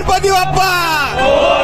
गणपती बाप्पा!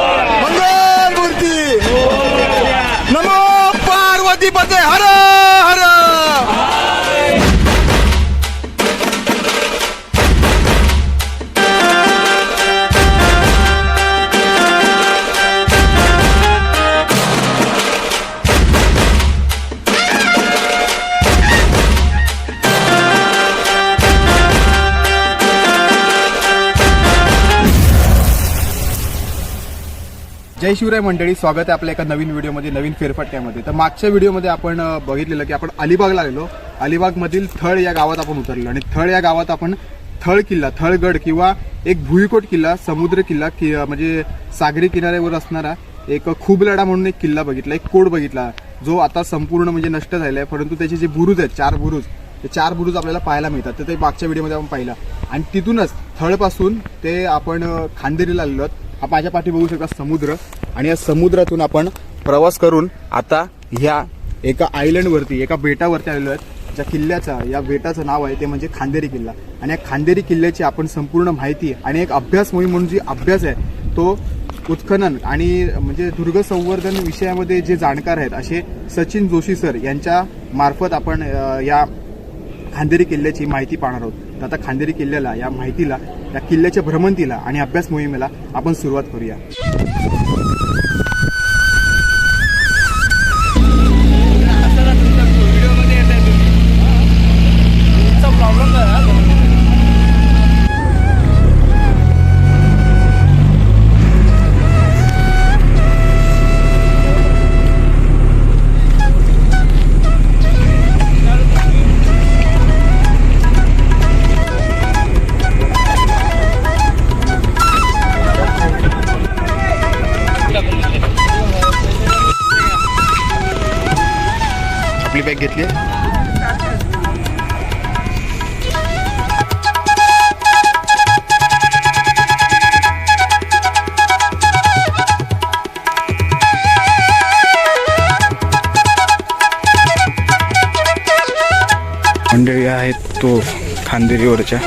जय शिवराय मंडळी स्वागत आहे आपल्या एका नवीन व्हिडिओमध्ये नवीन फेरफटक्यामध्ये. तर मागच्या व्हिडिओमध्ये आपण बघितलेलं की आपण अलिबागला आलेलो. अलिबागमधील थळ या गावात आपण उतरलेलो आणि थळ या गावात आपण थळ किल्ला थळगड किंवा एक भुईकोट किल्ला समुद्र किल्ला कि म्हणजे सागरी किनाऱ्यावर असणारा एक खुबलडा म्हणून एक किल्ला बघितला एक कोड बघितला जो आता संपूर्ण म्हणजे नष्ट झालेला आहे. परंतु त्याचे जे बुरुज आहेत चार बुरुज ते चार बुरुज आपल्याला पाहायला मिळतात. तर ते मागच्या व्हिडिओमध्ये आपण पाहिलं. आणि तिथूनच थळपासून ते आपण खांदेरीला आलेलो आहोत. हा माझ्या पाठी बघू शकता समुद्र. आणि या समुद्रातून आपण प्रवास करून आता ह्या एका आयलंडवरती एका बेटावरती आलेलो आहेत. ज्या किल्ल्याचा या बेटाचं नाव आहे ते म्हणजे खांदेरी किल्ला. आणि या खांदेरी किल्ल्याची आपण संपूर्ण माहिती आणि एक अभ्यास मोहीम म्हणून जी अभ्यास आहे तो उत्खनन आणि म्हणजे दुर्ग संवर्धन विषयामध्ये जे जाणकार आहेत असे सचिन जोशी सर यांच्या मार्फत आपण या खांदेरी किल्ल्याची माहिती पाहणार आहोत. आता खांदेरी किल्ल्याला या माहितीला या किल्ल्याच्या भ्रमंतीला आणि अभ्यास मोहिमेला आपण सुरुवात करूया. घेतली? मंडळी आहेत तो खांदेरीवरच्या.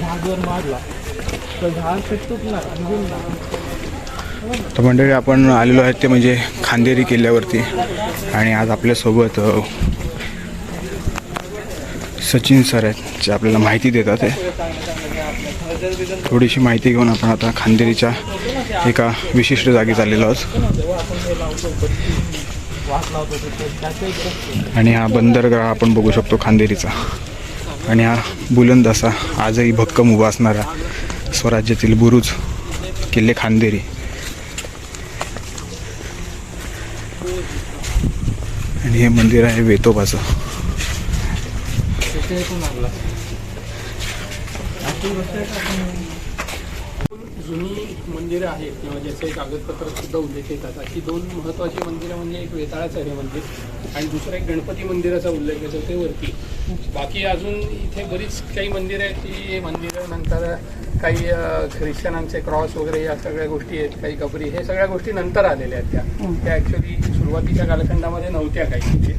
झाडवर मारला तर झाड पेटतोच ना तर मंडळी आपण आलेलो आहेत ते म्हणजे खांदेरी किल्ल्यावरती. आणि आज आपल्यासोबत सचिन सर आहेत जे आपल्याला माहिती देतात ते थोडीशी माहिती घेऊन आपण आता खांदेरीच्या एका विशिष्ट जागी चाललेलो आहोत. आणि हा बंदरगाह आपण बघू शकतो खांदेरीचा. आणि हा बुलंद असा आजही भक्कम उभा असणारा स्वराज्यातील बुरुज किल्ले खांदेरी. आणि हे मंदिर आहे वेतोबाचं. मंदिरं आहेत किंवा ज्याचे कागदपत्र सुद्धा उल्लेख येतात. अशी दोन महत्त्वाची मंदिरं म्हणजे एक वेताळाचं आहे मंदिर आणि दुसरं एक गणपती मंदिराचा उल्लेख येतो ते वरती. बाकी अजून इथे बरीच काही मंदिरं आहेत की मंदिरं नंतर काही ख्रिश्चनांचे क्रॉस वगैरे या सगळ्या गोष्टी आहेत काही कबरी हे सगळ्या गोष्टी नंतर आलेल्या आहेत त्या. त्या ॲक्च्युली सुरुवातीच्या कालखंडामध्ये नव्हत्या काही तिथे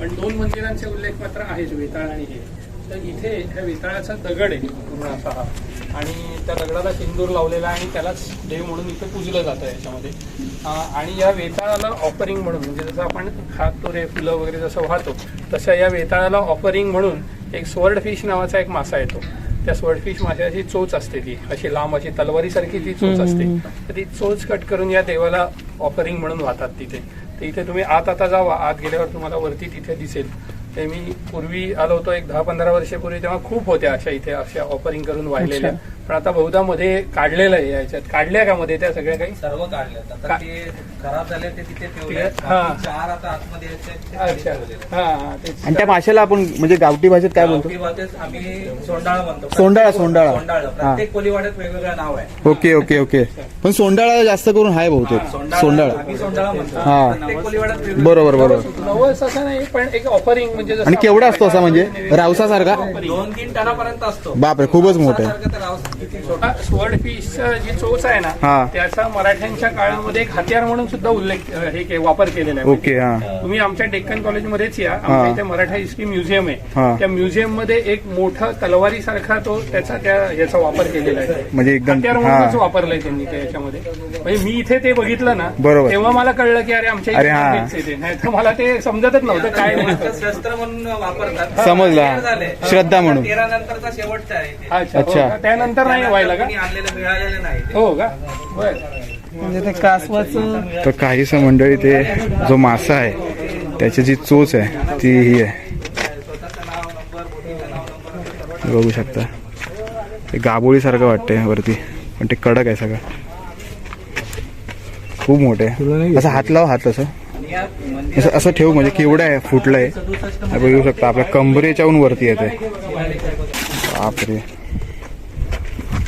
पण दोन मंदिरांचे उल्लेख मात्र आहेत वेताळ आणि हे. तर इथे ह्या वेताळाचा दगड आहे पूर्ण असा हा आणि त्या दगडाला सिंदूर लावलेला आहे आणि त्यालाच देव म्हणून इथे पूजलं जातं याच्यामध्ये. आणि या वेताळाला ऑफरिंग म्हणून म्हणजे जसं आपण खातो रे फुलं वगैरे जसं वाहतो तसं या वेताळाला ऑफरिंग म्हणून एक स्वर्ड फिश नावाचा एक मासा येतो. त्या स्वर्ड फिश माशाची चोच असते ती अशी लांब अशी तलवारीसारखी ती चोच असते. तर ती चोच कट करून या देवाला ऑफरिंग म्हणून वाहतात तिथे. तर इथे तुम्ही आत आता जावा आत गेल्यावर तुम्हाला वरती तिथे दिसेल. ते मी पूर्वी आलो होतो एक दहा पंधरा वर्षापूर्वी तेव्हा खूप होत्या अशा इथे अशा ऑफरिंग करून वाहिलेल्या. पण आता बहुधा मध्ये काढलेलं आहे याच्यात. काढल्या का मध्ये त्या सगळ्या काही? सर्व काढले आता का- ते खराब झाले ते तिथे चार आता आतमध्ये अच्छा. हा हा आणि त्या माशाला आपण म्हणजे गावठी भाषेत काय बोलतो? भाषेत आम्ही सोंडाळा म्हणतो. सोंडाळा, सोंडाळा. सोंडाळा. प्रत्येक कोलीवाड्यात वेगवेगळं नाव आहे. Okay okay okay. पण सोंडाळा जास्त करून आहे बहुतेक. सोंडाळा सोंडाळा. म्हणतो. हा. बरोबर बरोबर. नवस असं नाही पण एक ऑफरिंग म्हणजे आणि केवढा असतो असा म्हणजे? रावसा सारखा दोन तीन टनापर्यंत असतो. बापरे खूपच मोठा आहे. सारखं तर राव- किती छोटं. स्वर्ण फिश जी चोच आहे हा. ना त्याचा मराठ्यांच्या काळामध्ये एक हत्यार म्हणून सुद्धा उल्लेख अ, हे के- वापर केलेला आहे ओके हा तुम्ही आमच्या डेक्कन कॉलेजमध्येच या हा. आमच्या इथे मराठा हिस्ट्री म्युझियम हा. आहे त्या म्युझियममध्ये एक मोठा तलवारी सारखा तो त्याचा त्या याचा वापर केलेला आहे म्हणजे एकदम हत्यार हा म्हणूनच वापरलंय त्यांनी त्या याच्यामध्ये म्हणजे मी इथे ते बघितलं ना बरोबर. तेव्हा मला कळलं की अरे आमच्या अरे इथे हा. तेच आहे ते. नाही तर मला ते समजतच नव्हतं काय नेमकं. शस्त्र म्हणून वापरतात समजला. तेर झाले. श्रद्धा म्हणून. तेरा नंतरचा शेवटचा आहे ते. अच्छा हो अच्छा. का? त्यानंतर नाही व्हायला का. हो का? म्हणजे ते कासवाचं तर काहीस मंडळी ते जो मासा आहे त्याची जी चोच आहे ती ही आहे. हे बघू शकता. ते गाबोळीसारखं वाटतंय वरती पण ते कडक आहे सगळं. खूप मोठे आहे. असं हात लाव हात असं. असं असं ठेव म्हणजे केवढं आहे फुटलं आहे हे बघू शकता आपल्या कमरेच्याहून वरती येते बापरे.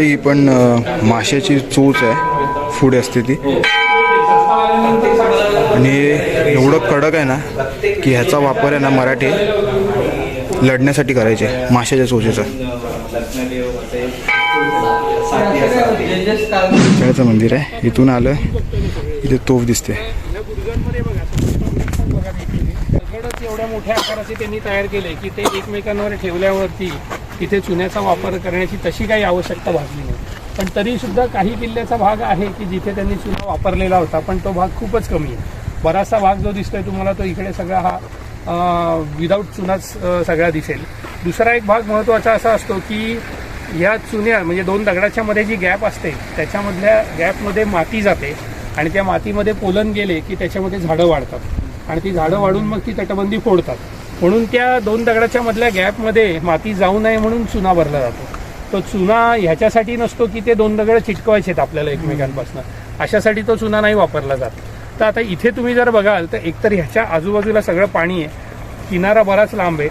ही पण माशाची चोच आहे फूड असते ती. आणि एवढं कडक आहे ना की ह्याचा वापर आहे ना मराठी लढण्यासाठी करायचे माशाच्या चोचेचा. खेळाचं मंदिर आहे इथून आलं इथे तोफ दिसते. एवढ्या मोठ्या आकाराचे त्यांनी तयार केले की ते एकमेकांवर ठेवल्यावरती तिथे चुन्याचा वापर करण्याची तशी काही आवश्यकता भासली नाही. पण तरीसुद्धा काही किल्ल्याचा भाग आहे की जिथे त्यांनी चुना वापरलेला होता पण तो भाग खूपच कमी आहे. बराचसा भाग जो दिसतोय तुम्हाला तो इकडे सगळा हा विदाऊट चुनाच सगळा दिसेल. दुसरा एक भाग महत्त्वाचा असा असतो की या चुन्या म्हणजे दोन दगडाच्या मध्ये जी गॅप असते त्याच्यामधल्या गॅपमध्ये माती जाते आणि त्या मातीमध्ये पोलन गेले की त्याच्यामध्ये झाडं वाढतात. आणि ती झाडं वाढून मग ती तटबंदी फोडतात. म्हणून त्या दोन दगडाच्या मधल्या गॅपमध्ये माती जाऊ नये म्हणून चुना भरला जातो. तो चुना ह्याच्यासाठी नसतो की ते दोन दगड चिटकवायचे आहेत आपल्याला एकमेकांपासून. अशासाठी तो चुना नाही वापरला जात. तर आता इथे तुम्ही जर बघाल तर एकतर ह्याच्या आजूबाजूला सगळं पाणी आहे. किनारा बराच लांब आहे.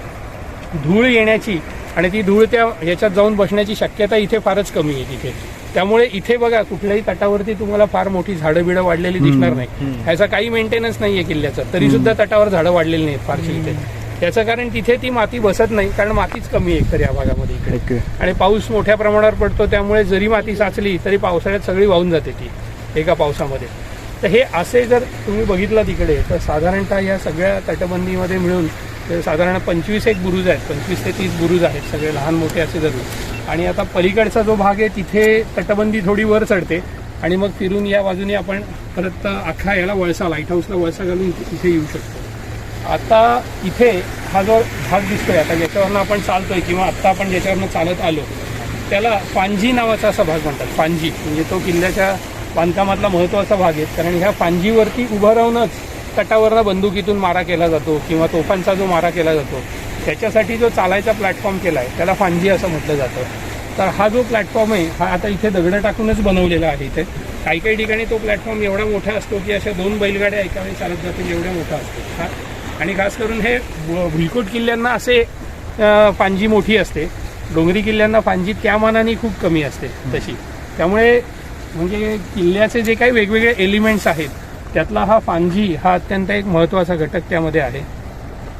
धूळ येण्याची आणि ती धूळ त्या ह्याच्यात जाऊन बसण्याची शक्यता इथे फारच कमी आहे तिथे. त्यामुळे इथे बघा कुठल्याही तटावरती तुम्हाला फार मोठी झाडं बिडं वाढलेली दिसणार नाही. ह्याचा काही मेंटेनन्स नाहीये किल्ल्याचं. तरी सुद्धा तटावर झाडं वाढलेली नाहीत फारशी इथे. याचं कारण तिथे ती माती बसत नाही कारण मातीच कमी आहे एकतर या भागामध्ये इकडे. आणि पाऊस मोठ्या प्रमाणावर पडतो त्यामुळे जरी माती साचली तरी पावसाळ्यात सगळी वाहून जाते ती एका पावसामध्ये. तर हे असे जर तुम्ही बघितलं तिकडे तर साधारणतः या सगळ्या तटबंदीमध्ये मिळून साधारण पंचवीस एक बुरुज आहेत पंचवीस ते तीस बुरुज आहेत सगळे लहान मोठे असे धरून आणि आता पलीकडचा जो भाग आहे तिथे तटबंदी थोडी वर चढते. आणि मग फिरून या बाजूने आपण परत अख्खा याला वळसा लाइट हाऊसला वळसा घालून इथे येऊ शकतो. आता इथे हा जो भाग दिसतोय आता ज्याच्यावरनं आपण चालतोय किंवा आत्ता आपण ज्याच्यावरनं चालत आलो त्याला फांजी नावाचा असा भाग म्हणतात. फांजी म्हणजे तो किल्ल्याच्या बांधकामातला महत्त्वाचा भाग आहे. कारण ह्या फांजीवरती उभं राहूनच तटावरनं बंदुकीतून मारा केला जातो किंवा तोफांचा जो मारा केला जातो त्याच्यासाठी जो चालायचा प्लॅटफॉर्म केला आहे त्याला फांजी असं म्हटलं जातं. तर हा जो प्लॅटफॉर्म आहे हा आता इथे दगडं टाकूनच बनवलेला आहे इथे. काही काही ठिकाणी तो प्लॅटफॉर्म एवढा मोठा असतो की अशा दोन बैलगाड्या एका वेळी चालत जातील एवढा मोठा असतो. हा आणि खास करून हे भुलकोट भुईकोट किल्ल्यांना असे पांजी फांजी मोठी असते. डोंगरी किल्ल्यांना पांजी त्या मानाने खूप कमी असते तशी. त्यामुळे म्हणजे किल्ल्याचे जे काही वेगवेगळे एलिमेंट्स आहेत त्यातला हा फांजी हा अत्यंत एक महत्त्वाचा घटक त्यामध्ये आहे.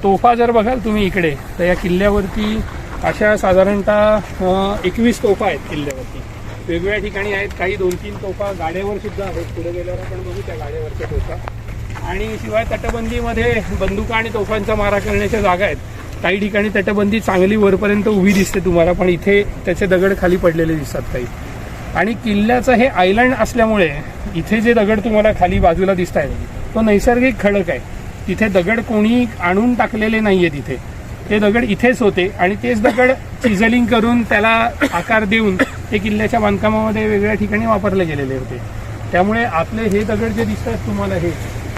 तोफा जर बघाल तुम्ही इकडे तर या किल्ल्यावरती अशा साधारणतः एकवीस तोफा आहेत किल्ल्यावरती. वेगवेगळ्या ठिकाणी आहेत काही दोन तीन तोफा गाड्यावर सुद्धा आहेत. पुढे गेल्यावर आपण बघू त्या गाड्यावरच्या तोफा. आणि शिवाय तटबंदीमध्ये बंदुका आणि तोफांचा मारा करण्याच्या जागा आहेत. काही ठिकाणी तटबंदी चांगली वरपर्यंत उभी दिसते तुम्हाला पण इथे त्याचे दगड खाली पडलेले दिसतात काही. आणि किल्ल्याचं हे आयलंड असल्यामुळे इथे जे दगड तुम्हाला खाली बाजूला दिसत आहेत तो नैसर्गिक खडक आहे. तिथे दगड कोणी आणून टाकलेले नाही आहे तिथे. ते दगड इथेच होते आणि तेच दगड चिझलिंग करून त्याला आकार देऊन ते किल्ल्याच्या बांधकामामध्ये वेगळ्या ठिकाणी वापरले गेलेले होते. त्यामुळे आपले हे दगड जे दिसतात तुम्हाला हे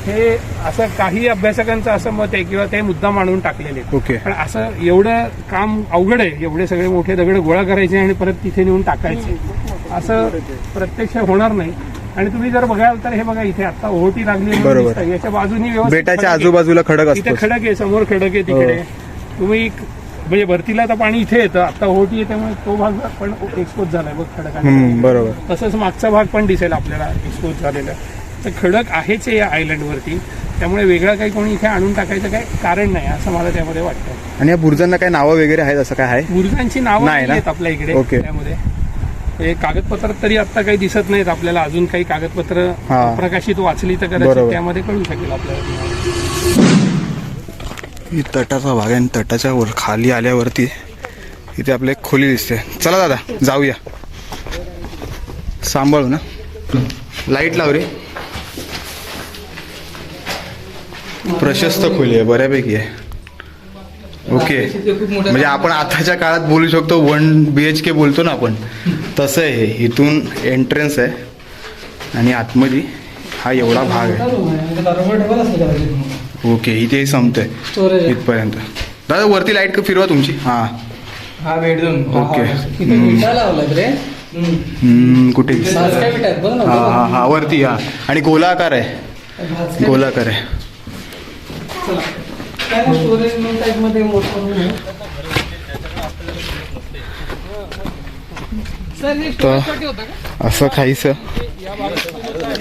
हे असं काही अभ्यासकांचं असं मत आहे किंवा ते मुद्दाम आणून टाकलेले ओके. पण असं एवढं काम अवघड आहे एवढे सगळे मोठे दगड गोळा करायचे आणि परत तिथे नेऊन टाकायचे असं प्रत्यक्ष होणार नाही. आणि तुम्ही जर बघाल तर हे बघा इथे आता ओहोटी लागली. याच्या बाजूनी बेटाच्या खडक. आजूबाजूला खडक इथे खडक आहे समोर खडक आहे तिकडे. तुम्ही म्हणजे भरतीला तर पाणी इथे येतं आता ओहोटी आहे त्यामुळे तो भाग पण एक्सपोज झालाय बघ खडकाने. हम्म, बरोबर. तसंच मागचा भाग पण दिसेल आपल्याला एक्सपोज झालेला. तर खडक आहेच आहे या आयलंडवरती त्यामुळे वेगळं काही कोणी इथे आणून टाकायचं काही कारण नाही असं मला त्यामध्ये वाटतं. आणि या बुरुजांना काही नावं वगैरे आहेत असं काय आहे? बुरुजांची नावं नाही ना? आहेत आपल्या इकडे ओके. त्यामध्ये. हे कागदपत्र तरी आता काही दिसत नाहीत आपल्याला अजून काही कागदपत्र हा. प्रकाशित वाचली तर बरोबर. कदाचित त्यामध्ये कळू शकेल आपल्याला. ही तटाचा भाग आहे आणि तटाच्या वर खाली आल्यावरती इथे आपल्या एक खोली दिसते. चला दादा जाऊया. सांभाळू ना. लाइट लाव रे. प्रशस्त खोली आहे बऱ्यापैकी आहे. ओके. म्हणजे आपण आताच्या काळात बोलू शकतो वन बी एच के बोलतो ना आपण. तसं आहे. इथून एंट्रन्स आहे. आणि आतमध्ये हा एवढा भाग आहे. ओके इथे संपतंय. इथपर्यंत. दादा वरती लाइट फिरवा तुमची. हां. हा बेडरूम ओके. कुठे? हा हा हा. वरती हा. आणि गोलाकार आहे. गोलाकार आहे. काय स्टोरेज टाईपमध्ये मोठं room आहे. सर हे तर storage साठी होतं का? असं काहीसं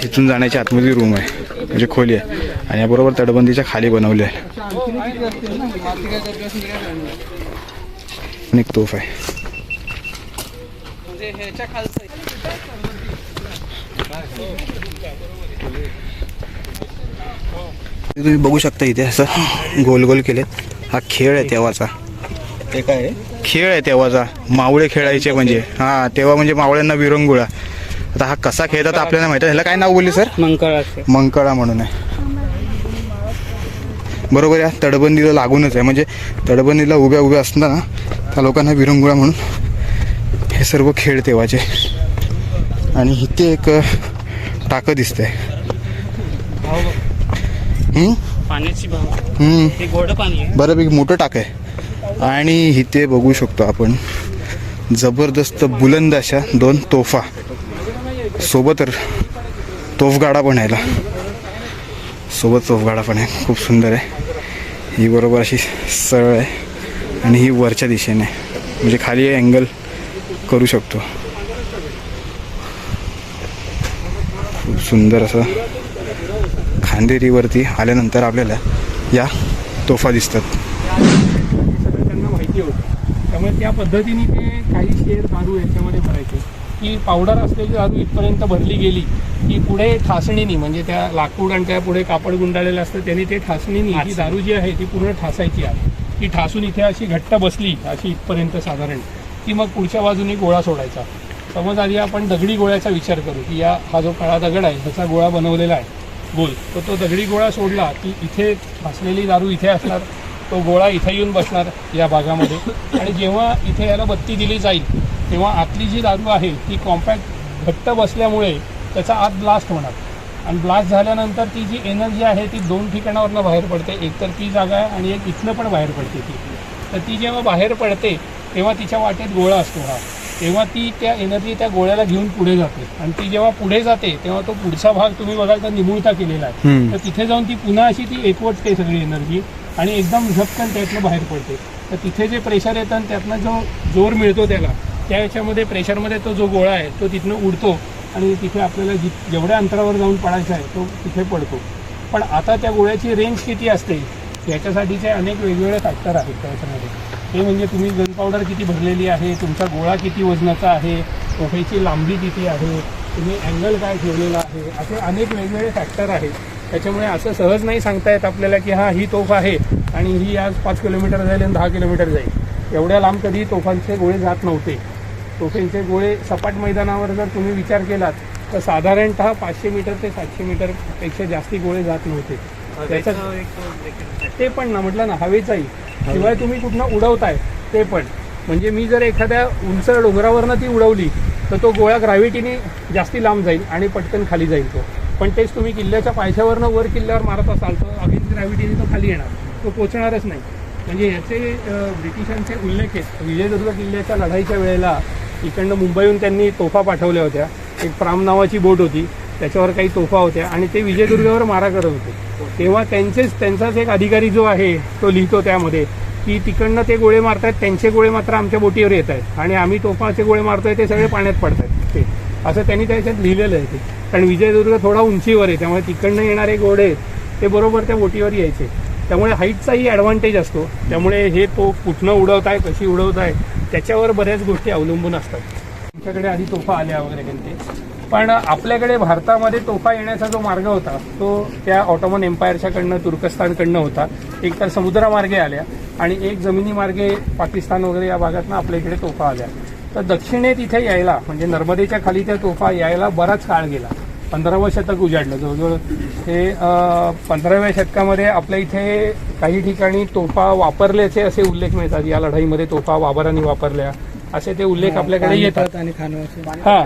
इथून जाण्याच्या आतमध्ये रूम आहे म्हणजे खोली आहे आणि याबरोबर तटबंदीच्या खाली बनवले आहे आणखीन किती असतील ना माती काय करते असं काय करणार? आणि एक तोफ आहे म्हणजे ह्याच्या खालचं आहे. तुम्ही बघू शकता इथे असं गोल गोल केलेत. हा खेळ आहे तेव्हाचा. ते काय खेळ आहे तेव्हाचा. मावळे खेळायचे म्हणजे. हा तेव्हा म्हणजे मावळ्यांना विरंगुळा. आता हा कसा खेळतात आपल्याला माहिती आहे. ह्याला काय नाव बोलले सर? मंकळाचं मंकळा म्हणून आहे. बरोबर या तडबंदीला लागूनच आहे. म्हणजे तडबंदीला उभ्या उभ्या असताना त्या लोकांना विरंगुळा म्हणून हे सर्व खेळ तेव्हाचे. आणि इथे एक टाकं दिसतंय? पाण्याची भाव. हम्म. गोड पाणी आहे. बऱ्यापैकी मोठं टाक आहे. आणि इथे बघू शकतो आपण जबरदस्त बुलंद अशा दोन तोफा. सोबत तोफगाडा पण आहे. सोबत तोफगाडा पण आहे. खूप सुंदर आहे. ही बरोबर अशी सरळ आहे. आणि ही वरच्या दिशेने. म्हणजे खाली अँगल करू शकतो. खूप सुंदर असं खांदेरीवरती आल्यानंतर आपल्याला या तोफा दिसतात. सगळं त्यांना माहिती होतं. त्यामुळे त्या पद्धतीने ते काही शेअर दारू याच्यामध्ये भरायचे. की पावडर असलेली दारू इथपर्यंत भरली गेली की पुढे ठासणीनी म्हणजे त्या लाकूड आणि त्या पुढे कापड गुंडाळलेलं असतं त्यांनी ते ठासणीनी ही दारू जी आहे ती पूर्ण ठासायची आहे. ती ठासून इथे अशी घट्ट बसली अशी इथपर्यंत साधारण. की मग पुढच्या बाजूने गोळा सोडायचा. समज आधी आपण दगडी गोळ्याचा विचार करू की या हा जो काळा दगड आहे ह्याचा गोळा बनवलेला आहे. गोल. तर तो दगडी गोळा सोडला की इथे फासलेली दारू इथे असणार तो गोळा इथे येऊन बसणार या भागामध्ये. आणि जेव्हा इथे याला बत्ती दिली जाईल तेव्हा आतली जी दारू आहे ती कॉम्पॅक्ट घट्ट बसल्यामुळे त्याचा आत ब्लास्ट होणार. आणि ब्लास्ट झाल्यानंतर ती जी एनर्जी आहे ती दोन ठिकाणावरनं बाहेर पडते. एक तर ती जागा आहे आणि एक इथनं पण बाहेर पडते ती. तर ती जेव्हा बाहेर पडते तेव्हा तिच्या वाटेत गोळा असतो हा. तेव्हा ती त्या एनर्जी त्या गोळ्याला घेऊन पुढे जाते. आणि ती जेव्हा पुढे जाते तेव्हा तो पुढचा भाग तुम्ही बघाल तर निमुळता केलेला आहे. तर तिथे जाऊन ती पुन्हा अशी ती एकवटते सगळी एनर्जी आणि एकदम झपकन त्यातनं बाहेर पडते. तर तिथे जे प्रेशर येतं आणि त्यातनं जो जोर मिळतो त्याला त्या याच्यामध्ये प्रेशरमध्ये तो जो गोळा आहे तो तिथनं उडतो आणि तिथे आपल्याला जि जेवढ्या अंतरावर जाऊन पडायचा आहे तो तिथे पडतो. पण आता त्या गोळ्याची रेंज किती असते याच्यासाठीचे अनेक वेगवेगळे फॅक्टर आहेत त्याच्यामध्ये. हे म्हणजे तुम्ही गन पावडर किती भरलेली आहे तुमचा गोळा किती वजनाचा आहे पोफेची लांबी किती आहे तुम्ही अँगल काय ठेवलेला आहे असे अनेक वेगवेगळे फॅक्टर आहेत. त्याच्यामुळे असं सहज नाही सांगता येत आपल्याला की हा ही तोफ आहे आणि ही आज पाच किलोमीटर जाईल आणि दहा किलोमीटर जाईल. एवढ्या लांब कधी तोफांचे गोळे जात नव्हते. तोफेंचे गोळे सपाट मैदानावर जर तुम्ही विचार केलात तर साधारणतः पाचशे मीटर ते सातशे मीटरपेक्षा जास्ती गोळे जात नव्हते. त्याच्यात ते पण ना म्हटलं ना हवेचाही. शिवाय तुम्ही कुठनं उडवताय ते पण. म्हणजे मी जर एखाद्या उंच डोंगरावरनं ती उडवली तर तो गोळा ग्रॅव्हिटीने जास्ती लांब जाईल आणि पटकन खाली जाईल तो. पण तेच तुम्ही किल्ल्याच्या पायथ्यावरनं वर किल्ल्यावर मारत असाल तर अगेन्स्ट ग्रॅव्हिटीने तो खाली येणार. तो पोचणारच नाही. म्हणजे याचे ब्रिटिशांचे उल्लेख आहेत. विजयदुर्ग किल्ल्याच्या लढाईच्या वेळेला इकडनं मुंबईहून त्यांनी तोफा पाठवल्या होत्या. एक प्राम नावाची बोट होती. त्याच्यावर काही तोफा होत्या. आणि ते विजयदुर्गावर मारा करत होते. तेव्हा त्यांचेच त्यांचाच एक अधिकारी जो आहे तो लिहितो त्यामध्ये की तिकडनं ते गोळे मारतायत त्यांचे गोळे मात्र आमच्या बोटीवर येत आहेत आणि आम्ही तोफाचे गोळे मारतोय ते सगळे पाण्यात पडत आहेत ते. असं त्यांनी त्याच्यात लिहिलेलं आहे ते. कारण विजयदुर्ग थोडा उंचीवर आहे त्यामुळे तिकडनं येणारे गोळे ते बरोबर त्या बोटीवर यायचे. त्यामुळे हाईटचाही ॲडव्हान्टेज असतो. त्यामुळे हे तो कुठनं उडवत आहे कशी उडवत आहे त्याच्यावर बऱ्याच गोष्टी अवलंबून असतात. आमच्याकडे आधी तोफा आल्या वगैरे ते पण आपल्याकडे भारतामध्ये तोफा येण्याचा जो मार्ग होता तो त्या ऑटोमन एम्पायरच्याकडनं तुर्कस्तानकडनं होता. एक तर समुद्रमार्गे आल्या आणि एक जमिनी मार्गे पाकिस्तान वगैरे या भागातनं आपल्या इकडे तोफा आल्या. तर दक्षिणेत इथे यायला म्हणजे नर्मदेच्या खाली त्या तोफा यायला बराच काळ गेला. पंधरावं शतक उजाडलं. जवळजवळ हे पंधराव्या शतकामध्ये आपल्या इथे काही ठिकाणी तोफा वापरल्याचे असे उल्लेख मिळतात. या लढाईमध्ये तोफा वाबरांनी वापरल्या. असे ते उल्लेख आपल्याकडे येतात. आणि हा.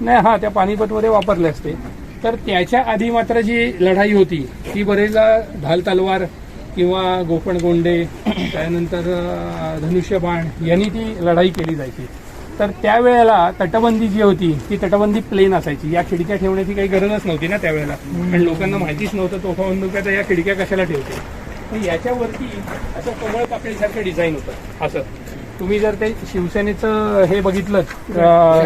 नाही हा त्या पानिपतमध्ये वापरले असते. तर त्याच्या आधी मात्र जी लढाई होती ती बरेचदा ढाल तलवार किंवा गोफण गोंडे त्यानंतर धनुष्यबाण यांनी ती लढाई केली जायची. तर त्यावेळेला तटबंदी जी होती ती तटबंदी प्लेन असायची. या खिडक्या ठेवण्याची काही गरजच नव्हती ना त्यावेळेला. कारण लोकांना माहितीच नव्हतं तोफा तर या खिडक्या कशाला ठेवते. पण याच्यावरती असं कमळ पाकळीसारखं डिझाईन होतं. असं. तुम्ही जर ते शिवसेनेचं हे बघितलं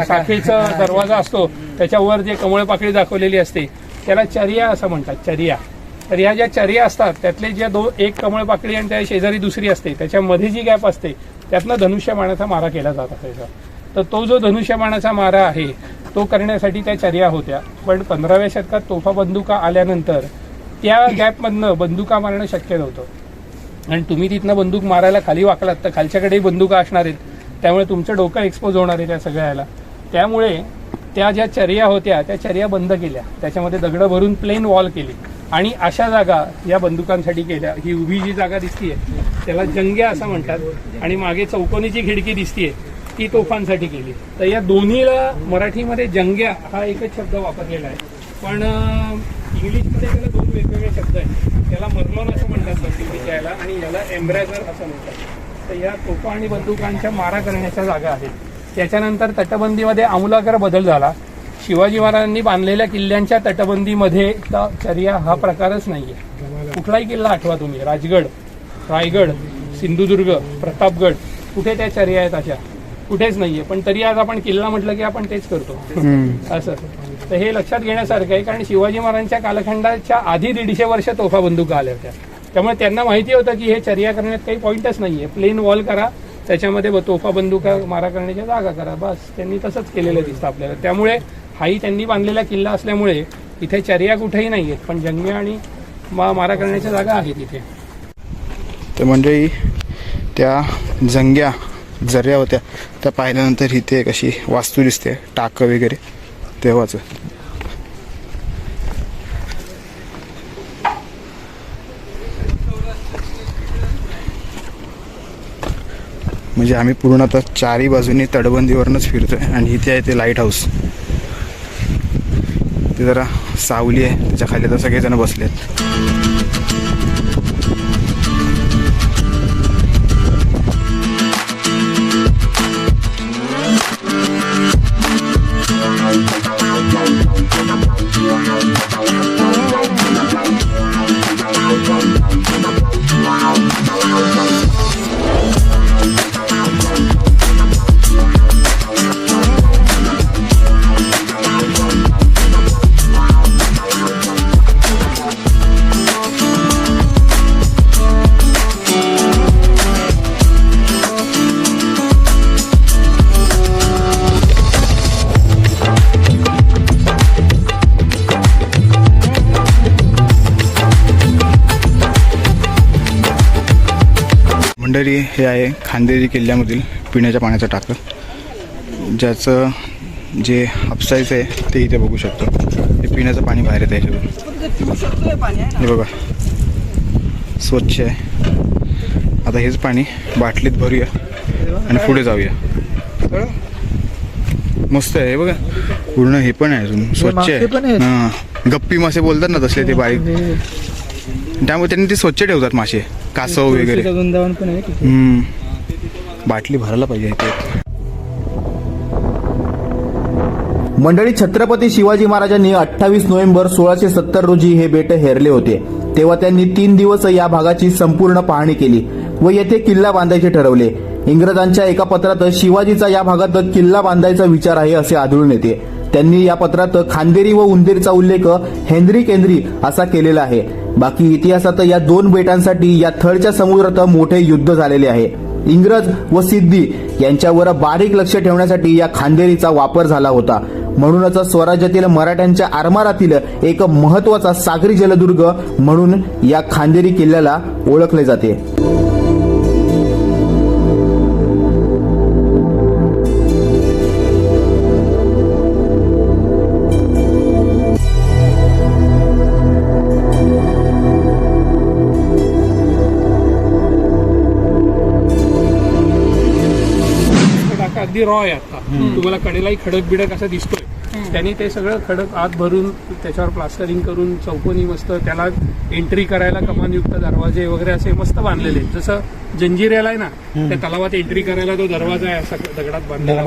शाखेचा दरवाजा असतो त्याच्यावर जे कमळ पाकळी दाखवलेली असते त्याला चर्या असं म्हणतात चर्या. तर ह्या ज्या चर्या असतात त्यातले ज्या दो एक कमळ पाकळी आणि त्या शेजारी दुसरी असते त्याच्यामध्ये जी गॅप असते त्यातनं धनुष्यबाणाचा मारा केला जात असायचा तर तो जो धनुष्यबाणाचा मारा आहे तो करण्यासाठी त्या चर्या होत्या. पण पंधराव्या शतकात तोफा बंदुका आल्यानंतर त्या गॅपमधनं बंदुका मारणं शक्य नव्हतं. आणि तुम्ही तिथनं बंदूक मारायला खाली वाकलात तर खालच्याकडेही बंदुका असणार आहेत. त्यामुळे तुमचं डोकं एक्सपोज होणार आहे त्या सगळ्याला. त्यामुळे त्या ज्या चर्या होत्या त्या चर्या बंद केल्या. त्याच्यामध्ये दगडं भरून प्लेन वॉल केली. आणि अशा जागा या बंदुकांसाठी केल्या. ही उभी जी जागा दिसतीये त्याला जंग्या असं म्हणतात. आणि मागे चौकोनीची खिडकी दिसतीये ती तोफांसाठी केली. तर या दोन्हीला मराठीमध्ये जंग्या हा एकच शब्द वापरलेला आहे. पण इंग्लिशमध्ये त्याला दोन वेगवेगळे शब्द आहेत. त्याला मर्लॉन असं म्हणतात बंदुकीच्या याला आणि याला एम्ब्रॅझर असं म्हणतात. तर या तोफा आणि बंदुकांच्या मारा करण्याच्या जागा आहेत. त्याच्यानंतर तटबंदीमध्ये आमूलाग्र बदल झाला. शिवाजी महाराजांनी बांधलेल्या किल्ल्यांच्या तटबंदीमध्ये तर चर्या हा प्रकारच नाहीये. कुठलाही किल्ला आठवा तुम्ही. राजगड रायगड सिंधुदुर्ग प्रतापगड कुठे त्या चर्या आहेत अशा? कुठेच नाहीये. पण तरी आज आपण किल्ला म्हटलं की आपण तेच करतो. असं. तर हे लक्षात घेण्यासारखं आहे कारण शिवाजी महाराजांच्या कालखंडाच्या आधी दीडशे वर्ष तोफा बंदुका आल्या होत्या. त्यामुळे त्यांना माहिती होतं की हे चर्या करण्यात काही पॉईंटच नाहीये. प्लेन वॉल करा त्याच्यामध्ये तोफा बंदुका मारा करण्याच्या जागा करा. बस. त्यांनी तसंच केलेलं दिसतं आपल्याला. त्यामुळे हाही त्यांनी बांधलेला किल्ला असल्यामुळे इथे चर्या कुठेही नाही आहेत पण जंग्या आणि मारा करण्याच्या जागा आहेत इथे. तर मंडळी त्या जंग्या जऱ्या होत्या त्या पाहिल्यानंतर इथे एक अशी वास्तू दिसते टाकं वगैरे तेव्हाच. म्हणजे आम्ही पूर्ण आता चारही बाजूनी फिरतो फिरतोय आणि इथे आहे ते लाइट हाऊस ते जरा सावली आहे त्याच्याखाली आता सगळेजण आहेत मंडळी हे आहे खांदेरी किल्ल्यामधील पिण्याच्या पाण्याचं टाकं ज्याचं जे हापसायचं आहे ते इथे बघू शकतो. हे पिण्याचं पाणी बाहेर येत आहे. हे बघा. स्वच्छ आहे. आता हेच पाणी बाटलीत भरूया आणि पुढे जाऊया. मस्त आहे बघा. पूर्ण हे पण आहे अजून. स्वच्छ आहे. हां. गप्पी मासे बोलतात ना तसले ते बारीक. त्यामुळे त्यांनी ते स्वच्छ ठेवतात मासे. कासव वगैरे. वृंदावन पण आहे. बाटली भरायला पाहिजे इथे मंडळी छत्रपती शिवाजी महाराजांनी अठ्ठावीस नोव्हेंबर सोळाशे सत्तर रोजी हे बेट हेरले होते. तेव्हा त्यांनी तीन दिवस या भागाची संपूर्ण पाहणी केली व येथे किल्ला बांधायचे ठरवले. इंग्रजांच्या एका पत्रात शिवाजीचा या भागात किल्ला बांधायचा विचार आहे असे आढळून येते. त्यांनी या पत्रात खांदेरी व उंदेरचा उल्लेख हेनरी केंद्री असा केलेला आहे. बाकी इतिहासात या दोन बेटांसाठी या थळच्या समुद्रात मोठे युद्ध झालेले आहे. इंग्रज व सिद्धी यांच्यावर बारीक लक्ष ठेवण्यासाठी या खांदेरीचा वापर झाला होता. म्हणूनच स्वराज्यातील मराठ्यांच्या आरमारातील एक महत्त्वाचा सागरी जलदुर्ग म्हणून या खांदेरी किल्ल्याला ओळखले जाते. अगदी रॉ आहे आता. तुम्हाला कडेलाही खडक बिडक असं दिसतोय. त्यांनी ते सगळं खडक आत भरून त्याच्यावर प्लास्टरिंग करून चौकोनी मस्त त्याला एंट्री करायला कमानयुक्त दरवाजे वगैरे असे मस्त बांधलेले आहेत. जसं जंजिऱ्याला आहे ना त्या तलावात एंट्री करायला तो दरवाजा आहे असा दगडात बांधलेला.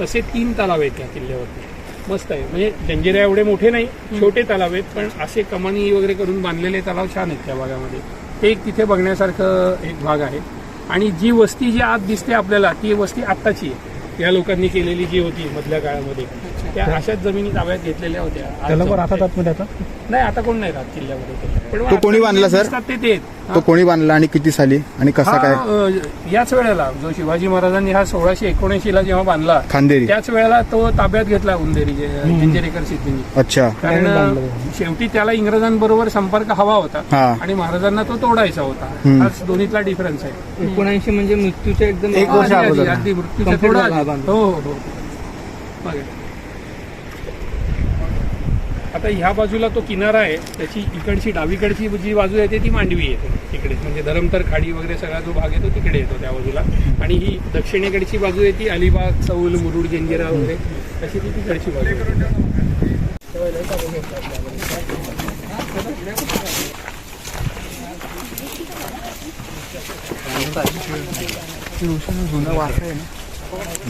तसे तीन तलाव आहेत त्या किल्ल्यावरती. मस्त आहे. म्हणजे जंजिऱ्या एवढे मोठे नाही छोटे तलाव आहेत पण असे कमानी वगैरे करून बांधलेले तलाव छान आहेत त्या भागामध्ये. ते एक तिथे बघण्यासारखं एक भाग आहे. आणि जी वस्ती जी आत दिसते आपल्याला ती वस्ती आत्ताची आहे. या लोकांनी केलेली जी होती मधल्या काळामध्ये त्या अशाच जमिनी ताब्यात घेतलेल्या होत्या. त्याला जमते. राहतात आतमध्ये आता? नाही आता कोण नाही राहत किल्ल्यामध्ये. पण तो कोणी आता बांधला, जे सर? दिसतात ते कोणी बांधला आणि किती साली? आणि कसा हा, काय? अ, याच वेळेला जो शिवाजी महाराजांनी हा सोळाशे एकोणऐंशी ला जेव्हा बांधला खांदेरी. त्याच वेळेला तो ताब्यात घेतला उंदेरी जे- जंजिरेकर सिद्धींनी. अच्छा. कारण शेवटी त्याला इंग्रजांबरोबर संपर्क हवा होता. आणि महाराजांना तो तोडायचा होता. हम्म. हाच दोन्हीतला डिफरन्स आहे. एकोणऐंशी म्हणजे मृत्यूच्या एकदम एक वर्ष आधी- अगोदर. अगदी मृत्यूच्या थोडं आधी. हो हो हो बघा. आता ह्या बाजूला तो किनारा आहे त्याची इकडची डावीकडची जी बाजू आहे ती मांडवी येते तिकडे म्हणजे धरमतर खाडी वगैरे सगळा जो भाग येतो तिकडे येतो त्या बाजूला आणि ही दक्षिणेकडची बाजू आहे ती अलिबाग चौल मुरुड जंजिरा वगैरे तशी ती तिकडची बाजू आहे.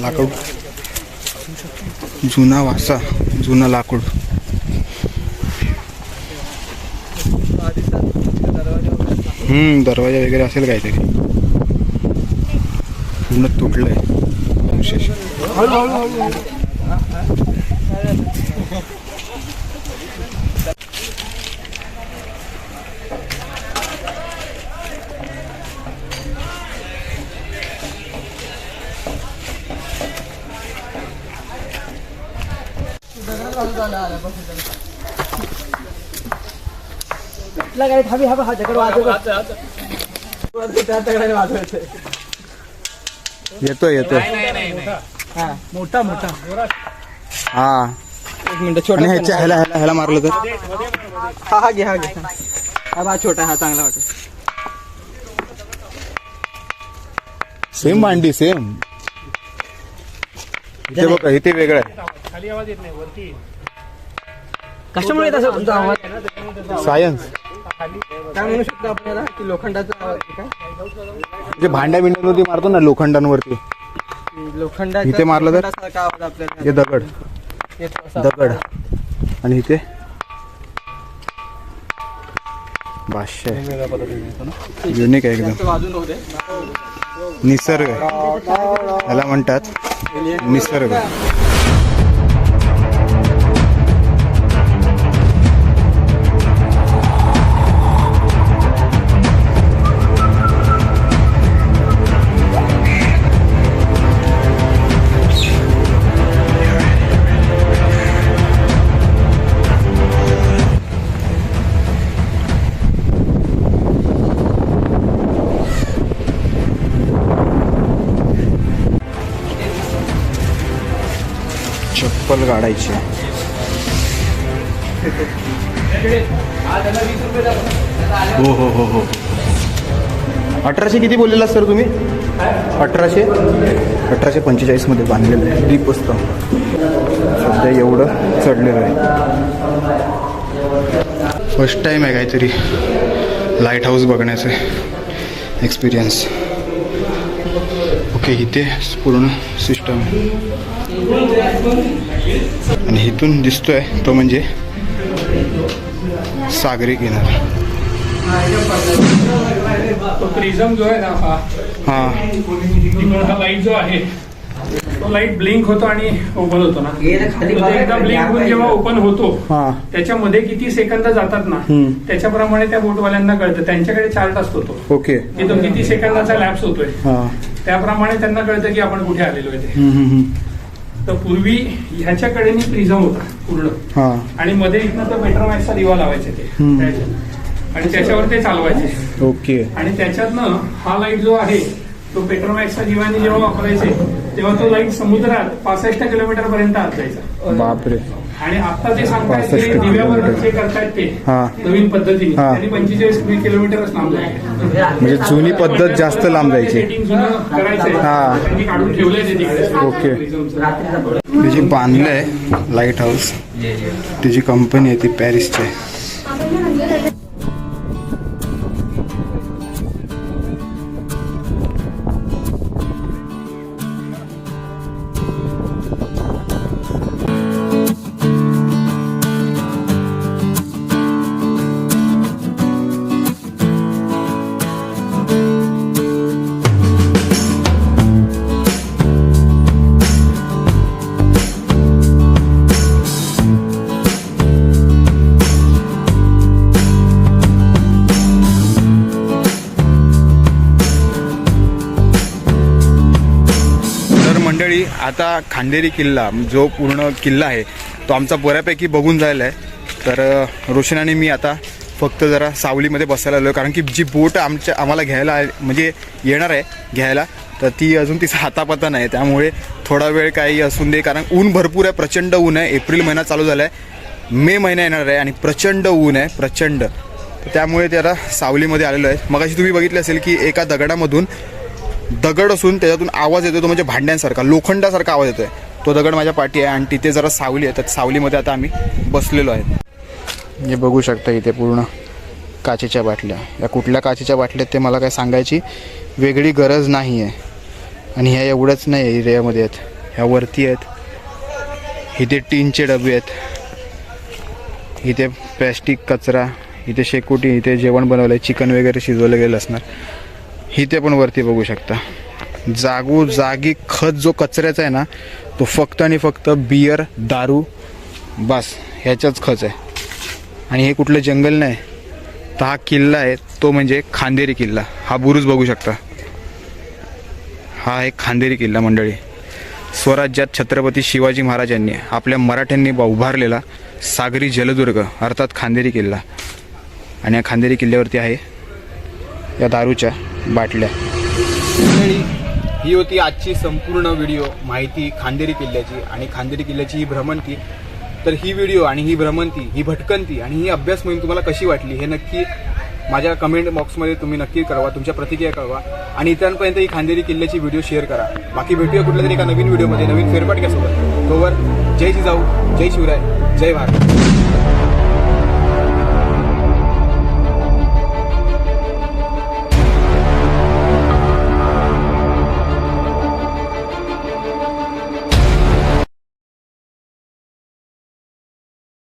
लाकूड. जुना वासा जुना लाकूड. हम्म दरवाजा वगैरे असेल काहीतरी. पूर्ण तुटलंय अवशेष येतोय येतोय मोठा मोठा हा। एक मिनिट छोटा ह्याच्या ह्याला ह्याला ह्याला मारलं तर हा हा घे हा। घे हा बा छोटा हा चांगला वाटत सेम मांडी सेम इथे बघा इथे वेगळं आहे. खाली आवाज येत नाही वरती. कशामुळे येत असं तुमचा आवाज? सायन्स. काय म्हणू शकतो आपण याला की लोखंडाचा आवाज आहे काय? जे भांड्या बिंड्यांवरती मारतो ना लोखंडांवरती. की लोखंडाचा इथे मारलं तर? लोखंडासारखा आवाज आपल्याला? हे दगड. येतो असा. दगड. आणि इथे? भाष्य युनिक आहे एकदम. वाजून निसर्ग. याला म्हणतात निसर्ग. चप्पल काढायची हो हो हो हो. अठराशे किती बोललेला सर तुम्ही? अठराशे? अठराशे पंचेचाळीसमध्ये बांधलेलं आहे. दीप असतं. सध्या एवढं चढलेलं आहे. फर्स्ट टाईम आहे काहीतरी. लाइट हाऊस बघण्याचं एक्सपिरियन्स ओके इथे पूर्ण सिस्टम आणि इथून दिसतोय तो म्हणजे सागरी किनारा. तो प्रिझम जो आहे ना हा लाइट जो आहे तो लाइट ब्लिंक होतो आणि ओपन होतो ना. एकदा ब्लिंक होऊन जेव्हा ओपन होतो हां. त्याच्यामध्ये किती सेकंद जातात ना. त्याच्याप्रमाणे त्या बोटवाल्यांना कळतं. त्यांच्याकडे चार्ट असतो तो. ओके. की तो किती सेकंदाचा लॅप्स होतोय. हां. त्याप्रमाणे त्यांना कळतं की आपण कुठे आलेलो आहे तर पूर्वी ह्याच्याकडे प्रिझम होता पूर्ण. आणि मध्ये इथनं तो पेट्रोमॅक्सचा दिवा लावायचे ते. आणि त्याच्यावर ते चालवायचे. ओके. आणि त्याच्यातनं हा लाइट जो आहे तो पेट्रोमॅक्सच्या दिव्याने जेव्हा वापरायचे तेव्हा तो लाइट समुद्रात पासष्ट किलोमीटर पर्यंत आत जायचा. बापरे. आणि आता जे सांगतायत 65 ते दिव्यावर किलोमीटर. जे करतायत ते हा. नवीन पद्धतीने हा. त्यांनी पंचेचाळीस किलोमीटरच लांब जायचे म्हणजे जुनी पद्धत जास्त लांब जायची करायचंय हा. काढून ठेवलंय ते ओके. प्रिझमचं. त्याची बांधलं आहे लाइट हाऊस त्याची कंपनी आहे ती पॅरिसची आता खांदेरी किल्ला जो पूर्ण किल्ला आहे तो आमचा बऱ्यापैकी बघून झालेला आहे. तर रोशन आणि मी आता फक्त जरा सावलीमध्ये बसायला आलो कारण की जी बोट आमच्या आम्हाला घ्यायला म्हणजे येणार आहे घ्यायला तर ती अजून तिचा हातापाता नाही. त्यामुळे थोडा वेळ काही असून दे कारण ऊन भरपूर आहे प्रचंड ऊन आहे. एप्रिल महिना चालू झाला आहे मे महिना येणार आहे आणि प्रचंड ऊन आहे प्रचंड. तर त्यामुळे ते आता सावलीमध्ये आलेलो आहे. मग तुम्ही बघितलं असेल की एका दगडामधून दगड असून त्याच्यातून आवाज येतो तो म्हणजे भांड्यांसारखा लोखंडासारखा आवाज येतोय. तो दगड माझ्या पाठी आहे आणि तिथे जरा सावली आहे. तर सावलीमध्ये आता आम्ही बसलेलो आहे. हे बघू शकता इथे पूर्ण काचेच्या बाटल्या. या कुठल्या काचेच्या बाटल्या ते मला काय सांगायची वेगळी गरज नाही आहे. आणि ह्या एवढंच नाही आहे एरियामध्ये आहेत. ह्या वरती आहेत. इथे टीनचे डबे आहेत. इथे प्लॅस्टिक कचरा इथे शेकोटी इथे जेवण बनवलं आहे चिकन वगैरे शिजवलं गेलं असणार. इथे पण वरती बघू शकता. जागो जागी खत जो कचऱ्याचा आहे ना तो फक्त आणि फक्त बियर दारू बस ह्याचाच खच आहे. आणि हे कुठलं जंगल नाही. तर हा किल्ला आहे तो म्हणजे खांदेरी किल्ला. हा बुरुज बघू शकता. हा आहे खांदेरी किल्ला मंडळी. स्वराज्यात छत्रपती शिवाजी महाराजांनी आपल्या मराठ्यांनी ब- उभारलेला सागरी जलदुर्ग अर्थात खांदेरी किल्ला. आणि या खांदेरी किल्ल्यावरती आहे या दारूच्या बाटल्या. मंडळी ही होती आजची संपूर्ण व्हिडिओ. माहिती खांदेरी किल्ल्याची आणि खांदेरी किल्ल्याची ही भ्रमंती. तर ही व्हिडिओ आणि ही भ्रमंती ही भटकंती आणि ही अभ्यास मोहीम तुम्हाला कशी वाटली हे नक्की माझ्या कमेंट बॉक्समध्ये तुम्ही नक्की कळवा तुमच्या प्रतिक्रिया कळवा आणि इतरांपर्यंत ही खांदेरी किल्ल्याची व्हिडिओ शेअर करा. बाकी भेटूया कुठल्या तरी एका नवीन व्हिडिओमध्ये नवीन फेरफटक्यासोबत. तोवर जय जिजाऊ जय शिवराय जय भारत.